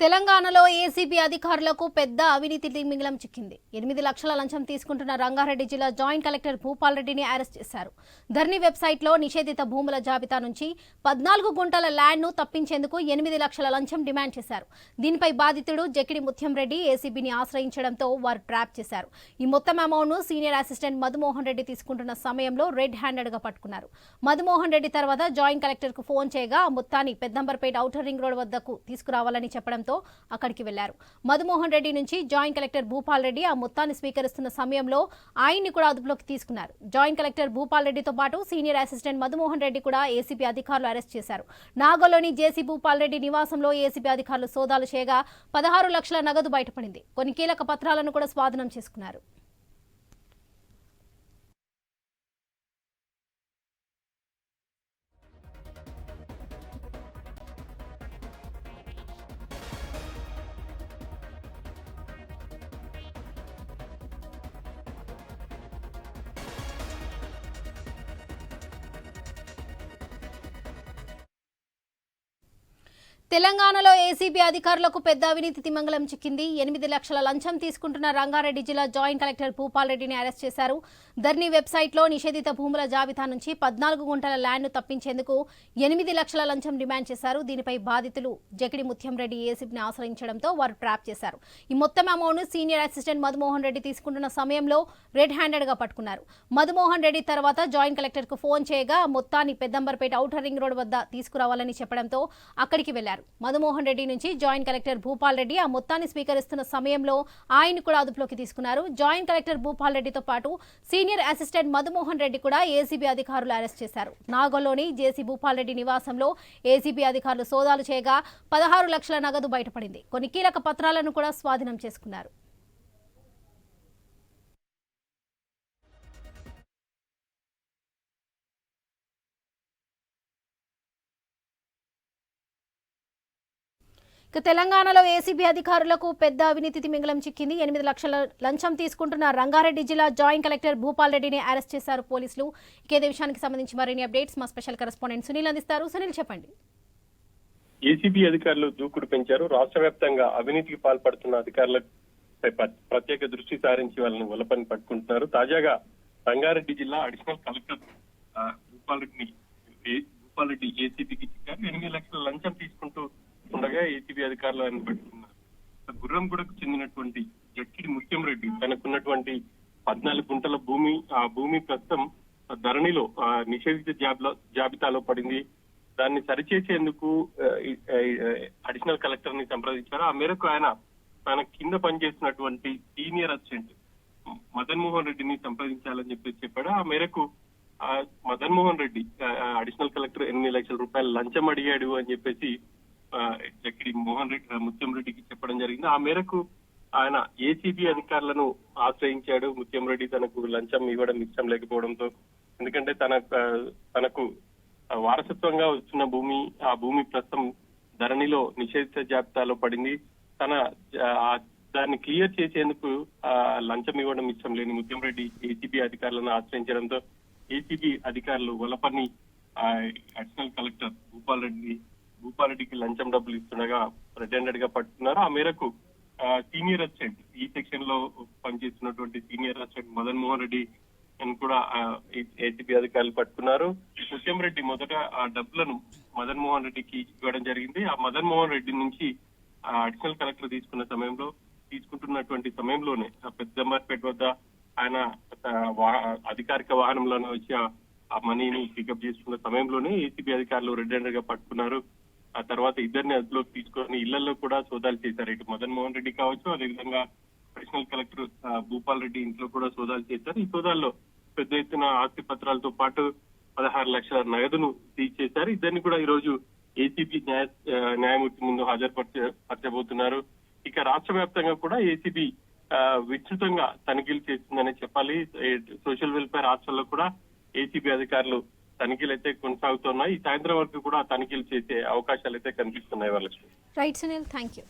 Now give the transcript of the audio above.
తెలంగాణలో ఏసీబీ అధికారులకు పెద్ద అవినీతి తిమింగలం చిక్కింది. ఎనిమిది లక్షల లంచం తీసుకుంటున్న రంగారెడ్డి జిల్లా జాయింట్ కలెక్టర్ భూపాల్ రెడ్డిని అరెస్ట్ చేశారు. ధర్ని వెబ్సైట్లో నిషేధిత భూముల జాబితా నుంచి పద్నాలుగు గుంటల ల్యాండ్ను తప్పించేందుకు ఎనిమిది లక్షల లంచం డిమాండ్ చేశారు. దీనిపై బాధితుడు జకిడి ముత్యం రెడ్డి ఏసీబీని ఆశ్రయించడంతో వారు ట్రాప్ చేశారు. ఈ మొత్తం అమౌంట్ను సీనియర్ అసిస్టెంట్ మధుమోహన్ రెడ్డి తీసుకుంటున్న సమయంలో రెడ్ హ్యాండెడ్గా పట్టుకున్నారు. మధుమోహన్ రెడ్డి తర్వాత జాయింట్ కలెక్టర్కు ఫోన్ చేయగా ఆ మొత్తాన్ని పెద్దంబర్పేట ఔటర్ రింగ్ రోడ్ వద్దకు తీసుకురావాలని చెప్పడంతో అక్కడికి వెళ్ళారు. మధుమోహన్ రెడ్డి నుంచి జాయింట్ కలెక్టర్ భూపాల్ రెడ్డి ఆ మొత్తాన్ని స్వీకరిస్తున్న సమయంలో ఆయన్ని కూడా అదుపులోకి తీసుకున్నారు. జాయింట్ కలెక్టర్ భూపాల్ రెడ్డితో పాటు సీనియర్ అసిస్టెంట్ మధుమోహన్ రెడ్డి కూడా ఏసీబీ అధికారులు అరెస్ట్ చేశారు. నాగోలోని జేసీ భూపాల్ రెడ్డి నివాసంలో ఏసీబీ అధికారులు సోదాలు చేయగా పదహారు లక్షల నగదు బయటపడింది. కొన్ని కీలక పత్రాలను కూడా స్వాధీనం చేసుకున్నారు. తెలంగాణలో ఏసీబీ అధికారులకు పెద్ద అవినీతి తిమంగళం చిక్కింది. ఎనిమిది లక్షల లంచం తీసుకుంటున్న రంగారెడ్డి జిల్లా జాయింట్ కలెక్టర్ భూపాల్ రెడ్డిని అరెస్ట్ చేశారు. ధర్ని వెబ్సైట్లో నిషేధిత భూముల జాబితా నుంచి పద్నాలుగు గుంటల ల్యాండ్ను తప్పించేందుకు ఎనిమిది లక్షల లంచం డిమాండ్ చేశారు. దీనిపై బాధితులు జకిడి ముత్యం రెడ్డి ఏసీబీని ఆశ్రయించడంతో వారు ట్రాప్ చేశారు. ఈ మొత్తం amount senior assistant Madhumohan Reddy తీసుకుంటున్న సమయంలో రెడ్ హ్యాండెడ్గా పట్టుకున్నారు. మధుమోహన్ రెడ్డి తర్వాత జాయింట్ కలెక్టర్కు ఫోన్ చేయగా మొత్తాన్ని పెద్దంబర్పేట ఔటర్ రింగ్ రోడ్ వద్ద తీసుకురావాలని చెప్పడంతో అక్కడికి వెళ్ళారు మధుమోహన్ రెడ్డి నుంచి జాయింట్ కలెక్టర్ భూపాల్ రెడ్డి ఆ మొత్తాన్ని స్వీకరిస్తున్న సమయంలో ఆయన కూడా అదుపులోకి తీసుకున్నారు. జాయింట్ కలెక్టర్ భూపాల్ రెడ్డితో పాటు సీనియర్ అసిస్టెంట్ మధుమోహన్ రెడ్డి కూడా ఏసీబీ అధికారులు అరెస్ట్ చేశారు. నాగోలోని జేసీ భూపాల్ రెడ్డి నివాసంలో ఏసీబీ అధికారులు సోదాలు చేయగా పదహారు లక్షల నగదు బయటపడింది. కొన్ని కీలక పత్రాలను కూడా స్వాధీనం చేసుకున్నారు. తెలంగాణలో ఏసీబీ అధికారులకు పెద్ద అవినీతి మింగళం చిక్కింది. ఎనిమిది లక్షల లంచం తీసుకుంటున్న రంగారెడ్డి జిల్లా జాయింట్ కలెక్టర్ భూపాల్ రెడ్డిని అరెస్ట్ చేశారు పోలీసులు. ఇక ఇదే విషయానికి సంబంధించి మరిన్ని అప్డేట్స్ మా స్పెషల్ కరెస్పాండెంట్ సునీల్ అందిస్తారు. సునీల్ చెప్పండి. ఏసీబీ అధికారులు దూకుడు పెంచారు. రాష్ట్ర వ్యాప్తంగా అవినీతికి పాల్పడుతున్న అధికారులపై ప్రత్యేక దృష్టి సారించి వాళ్ళని ఉలపని పట్టుకుంటున్నారు. తాజాగా రంగారెడ్డి జిల్లా అడిషనల్ కలెక్టర్ భూపాల్ రెడ్డిని భూపాల్ రెడ్డి ఏసీబీకి చిక్కారు. ఎనిమిది లక్షల లంచం తీసుకుంటూ ఉండగా ఏసీబీ అధికారులు ఆయన పట్టుకున్నారు. గుర్రంగూడకు చెందినటువంటి జక్కిడి ముత్యం రెడ్డి తనకున్నటువంటి పద్నాలుగు గుంటల భూమి ఆ భూమి ప్రస్తుతం ధరణిలో ఆ, నిషేధిత జాబిలో జాబితాలో పడింది. దాన్ని సరిచేసేందుకు అడిషనల్ కలెక్టర్ని సంప్రదించారు. ఆ మేరకు ఆయన తన కింద పనిచేస్తున్నటువంటి సీనియర్ అసిస్టెంట్ మదన్ మోహన్ రెడ్డిని సంప్రదించాలని చెప్పి చెప్పాడు. ఆ మేరకు ఆ మదన్ మోహన్ రెడ్డి అడిషనల్ కలెక్టర్ ఎనిమిది లక్షల రూపాయలు లంచం అడిగాడు అని చెప్పేసి జక్కిడి మోహన్ రెడ్డి ముత్యం రెడ్డికి చెప్పడం జరిగింది. ఆ మేరకు ఆయన ఏసీబీ అధికారులను ఆశ్రయించాడు. ముత్యం రెడ్డి తనకు లంచం ఇవ్వడం ఇష్టం లేకపోవడంతో. ఎందుకంటే తన తనకు వారసత్వంగా వస్తున్న భూమి ఆ భూమి ప్రస్తుతం ధరణిలో నిషేధిత జాబితాలో పడింది. తన దాన్ని క్లియర్ చేసేందుకు ఆ, లంచం ఇవ్వడం ఇష్టం లేని ముత్యం రెడ్డి ఏసీబీ అధికారులను ఆశ్రయించడంతో ఏసీబీ అధికారులు వలపని అడిషనల్ కలెక్టర్ భూపాల్ రెడ్డి భూపాలరెడ్డికి లంచం డబ్బులు ఇస్తుండగా రెడ్గా పట్టుకున్నారు. ఆ మేరకు సీనియర్ అసిస్టెంట్ ఈ సెక్షన్లో పనిచేస్తున్నటువంటి సీనియర్ అసిస్టెంట్ మదన్ మోహన్ రెడ్డి అని కూడా ఏసీబీ అధికారులు పట్టుకున్నారు. ముత్యం రెడ్డి మొదట ఆ డబ్బులను మదన్ మోహన్ రెడ్డికి ఇవ్వడం జరిగింది. ఆ మదన్ మోహన్ రెడ్డి నుంచి ఆ అడిషనల్ కలెక్టర్ తీసుకున్న సమయంలో తీసుకుంటున్నటువంటి సమయంలోనే ఆ పెద్దంబర్పేట వద్ద ఆయన అధికారిక వాహనంలోనే వచ్చి ఆ- మనీని పికప్ చేసుకున్న సమయంలోనే ఏసీబీ అధికారులు రెడ్గా పట్టుకున్నారు. ఆ తర్వాత ఇద్దరిని అదుపులోకి తీసుకొని ఇళ్ళలో కూడా సోదాలు చేశారు. ఇటు మదన్ మోహన్ రెడ్డి కావచ్చు అదేవిధంగా అడిషనల్ కలెక్టర్ భూపాల్ రెడ్డి ఇంట్లో కూడా సోదాలు చేశారు. ఈ సోదాల్లో పెద్ద ఎత్తున ఆస్తి పత్రాలతో పాటు పదహారు లక్షల నగదును సీజ్ చేశారు. ఇద్దరిని కూడా ఈ రోజు ఏసీబీ న్యాయ న్యాయమూర్తి ముందు హాజరుపరచ పరచబోతున్నారు. ఇక రాష్ట్ర వ్యాప్తంగా కూడా ఏసీబీ విస్తృతంగా తనిఖీలు చేస్తుందనే చెప్పాలి. సోషల్ వెల్ఫేర్ హాస్టల్లో కూడా ఏసీబీ అధికారులు తనిఖీలు అయితే కొనసాగుతున్నాయి. ఈ సాయంత్రం వరకు కూడా తనిఖీలు చేసే అవకాశాలు అయితే కనిపిస్తున్నాయి వాళ్ళకి రైట్ సునీల్ థ్యాంక్ యూ